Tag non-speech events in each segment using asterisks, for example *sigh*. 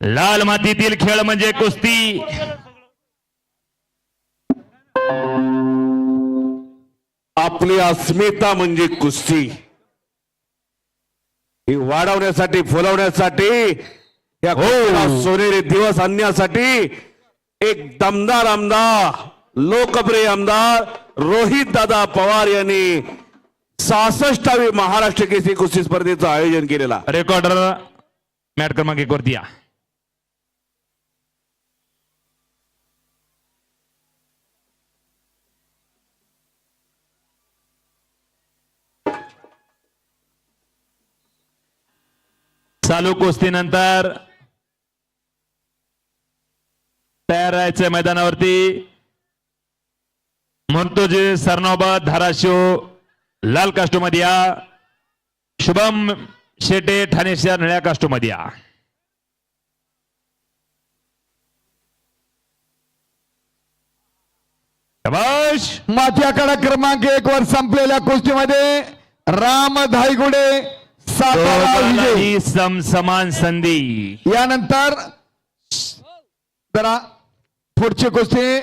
लाल मातीतील खेळ म्हणजे कुस्ती. आपली अस्मिता म्हणजे कुस्ती. ही वाढवण्यासाठी फुलवण्यासाठी या कुस्तीला सोनेरी दिवस आणण्यासाठी एक दमदार आमदार लोकप्रिय आमदार रोहित दादा पवार यांनी सहासष्टावी महाराष्ट्र केसरी कुस्ती स्पर्धेचं आयोजन केलेला रेकॉर्डर मॅट क्रमांक एक वरती या चालू कुस्तीनंतर तयार राहायचं मैदानावरती मुर्तुजी सरनोबत धाराशिव लाल कास्टोमध्ये या शुभम शेटे ठाणे शहर निळ्या कास्टोमध्ये या माथ्याकडा क्रमांक एक वर संपलेल्या कुस्तीमध्ये राम धायगुडे विजय. समसमान संधी. यानंतर जरा पुढची कुस्ती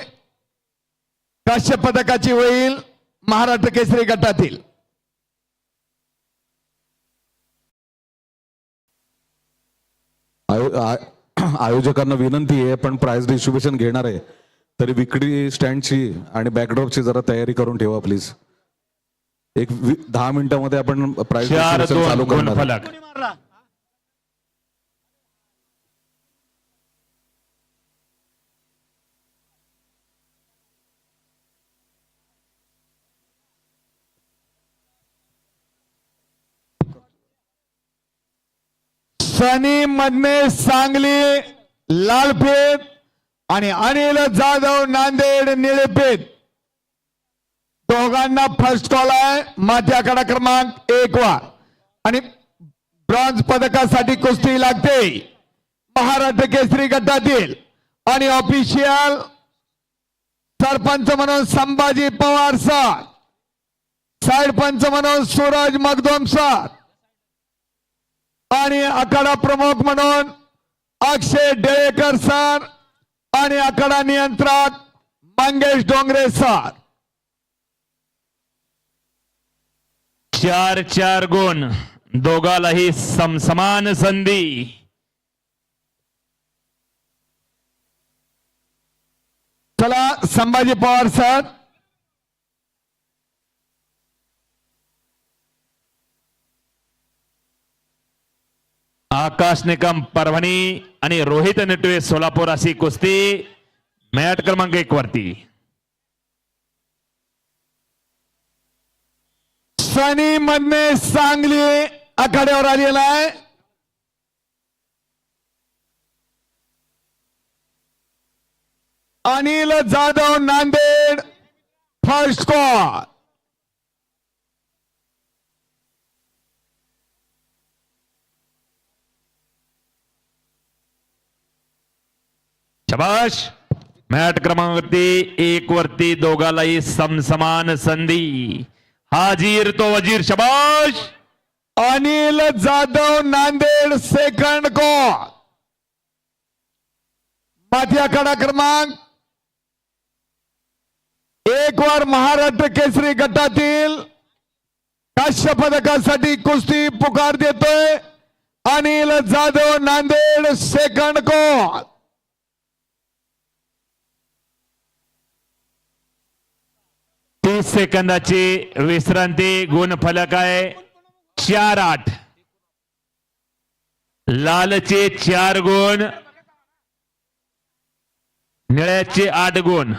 काश्य पदकाची होईल महाराष्ट्र केसरी गटातील. *clears throat* आयोजकांना विनंती आहे पण प्राइस डिस्ट्रीब्युशन घेणार आहे. तरी विक्री स्टँडची आणि बॅकड्रॉपची जरा तयारी करून ठेवा प्लीज एक दहा मिनिटामध्ये आपण दोन चालू करणार सनी मधने सांगली लालपेठ आणि अनिल जाधव नांदेड निळेपेठ दोघांना फर्स्ट कॉल आहे. माझ्याकडे क्रमांक एक वा आणि ब्रॉन्झ पदकासाठी कुस्ती लागते. महाराष्ट्र केसरी गटातील आणि ऑफिशियल सरपंच म्हणून संभाजी पवार सर साईड पंच म्हणून सूरज मगदोम सर आणि आखाडा प्रमुख म्हणून अक्षय डेळेकर सर आणि आखाडा नियंत्रक मंगेश डोंगरे सर. चार चार गुण. दोघालाही समसमान संधी. चला संभाजी पवार सर. आकाश निकम परभणी आणि रोहित नेटवे सोलापूर अशी कुस्ती मॅट क्रमांक एक वरती. सनी मधने सांगली आखाड्यावर आलेला आहे. अनिल जाधव नांदेड फर्स्ट कॉल शबाश। मॅट क्रमांकवरती एक वरती दोघालाही समसमान संधी। हाजीर तो वज़ीर, शबाश। अनिल जाधव नांदेड सेकंड को। कॉल माथ्याकडा क्रमांक। एक वर महाराष्ट्र केसरी गटातील काश्य पदकासाठी कुस्ती पुकार देतोय अनिल जाधव नांदेड सेकंड कॉल सेकंदाची विश्रांती गुण फलक आहे. चार आठ. लालचे चार गुण. निळ्याचे आठ गुण.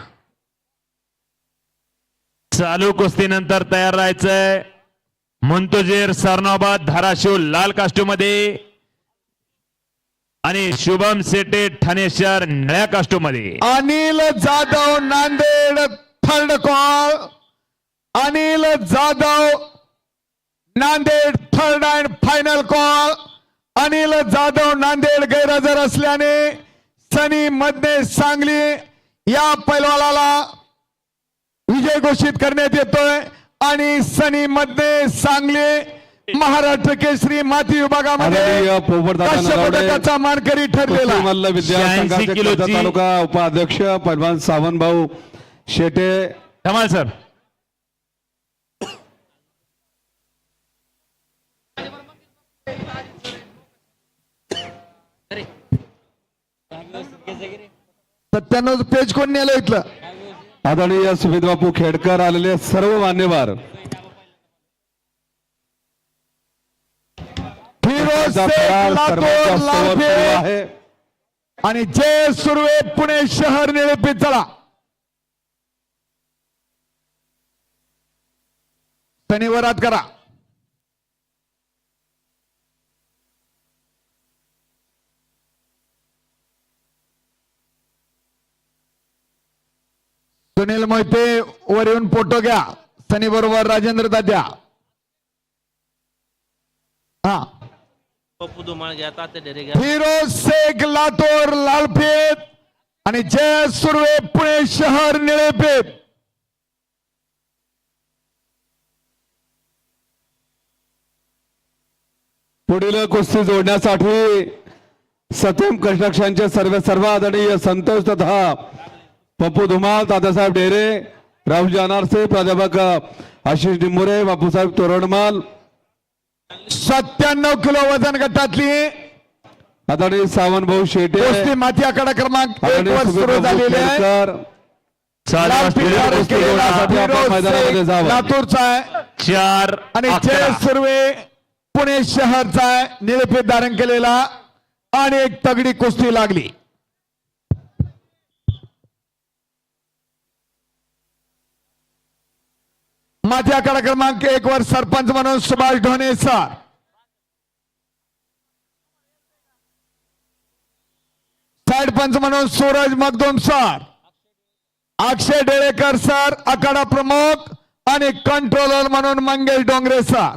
चालू कुस्तीनंतर तयार राहायचंय. मुंतुजीर सरनोबाद धाराशिव लाल मध्ये आणि शुभम सेटे ठाणे शहर निळ्या कास्टूमध्ये. Anil Jadhav Nanded third call Anil Jadhav Nanded third and final call Anil Jadhav Nanded गैरहजर असल्याने सनी मधने सांगली या पैलवाला विजय घोषित करण्यात येतोय. आणि सनी मधने सांगली महाराष्ट्र केसरी माती विभागामध्ये पदकाचा मानकरी ठरलेला. कुस्ती मल्ल विद्या 86 संघाचे किलोची- कर्जत तालुका उपाध्यक्ष पैलवान सावंत भाऊ शेटे. धमाल सर. सत्त्याण्णव पेज कोण नेलं इथलं? आदरणीय सुमित बापू खेडकर आलेले सर्व मान्यवर. आणि जय सुर्वे पुणे शहर निळेपीत चला शनिवारात करा. सुनील मोहिते वर येऊन फोटो घ्या. सनी बरोबर राजेंद्र दाद्या. हा. पप्पू धुमाळ घ्या तात्या डेरे घ्या फिरोज शेख लातूर लालपेत आणि जय सुर्वे पुणे शहर निळेपेत पुढील कुस्ती जोडण्यासाठी सत्यम कन्स्ट्रक्शनचे सर्व सर्व आदरणीय संतोष तथा पप्पू धुमाळ दादासाहेब डेरे राहुलजी अनारसे प्राध्यापक आशिष डिंबोरे बापूसाहेब तोरणमाल सत्त्याण्णव किलो वजन गटातली आदरणीय सावंत भाऊ शेटे. कुस्ती माती आकडा क्रमांक एक वर सुरू झालेली. लातूरचा आहे. चार आणि. जय सुर्वे पुणे शहरचा आहे. निळेपेठ धारण केलेला. आणि एक तगडी कुस्ती लागली. माझ्या आकडा क्रमांक एक वर सरपंच म्हणून सुभाष ढोणे सर. सरपंच म्हणून सूरज मगदुम सर. अक्षय डेळेकर सर. आखाडा प्रमुख आणि कंट्रोलर म्हणून मंगेश डोंगरे सर.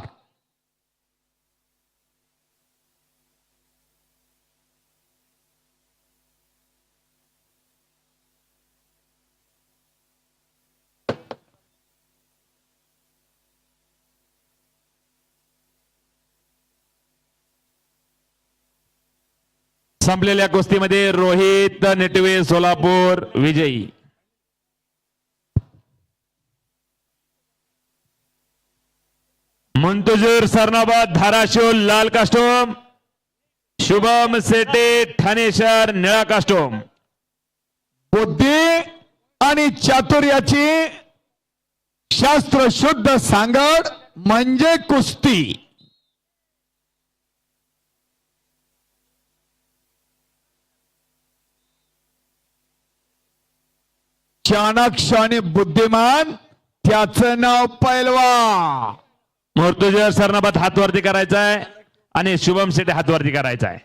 संपलेल्या कुस्तीमध्ये रोहित नेटवे सोलापूर विजयी. मंतुजूर सरनाबाद धाराशिव लाल कास्टोम. शुभम सेटे ठाणे निळा कास्टोम. बुद्धी आणि चातुर्याची शास्त्र शुद्ध सांगड म्हणजे कुस्ती. चाणक्य आणि बुद्धिमान त्याचं नाव पैलवा. मुर्तुजर सरनाबाद हातवरती करायचा आहे आणि शुभम सेटे हातवरती करायचा आहे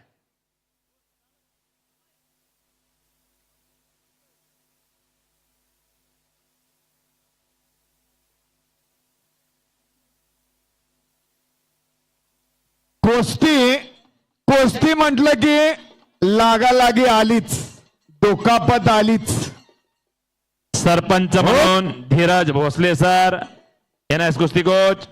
कुस्ती कुस्ती म्हटलं की लागालागी आलीच डोकापत आलीच. सरपंच म्हणून Dhiraj Bhosale sir N S कुस्ती कोच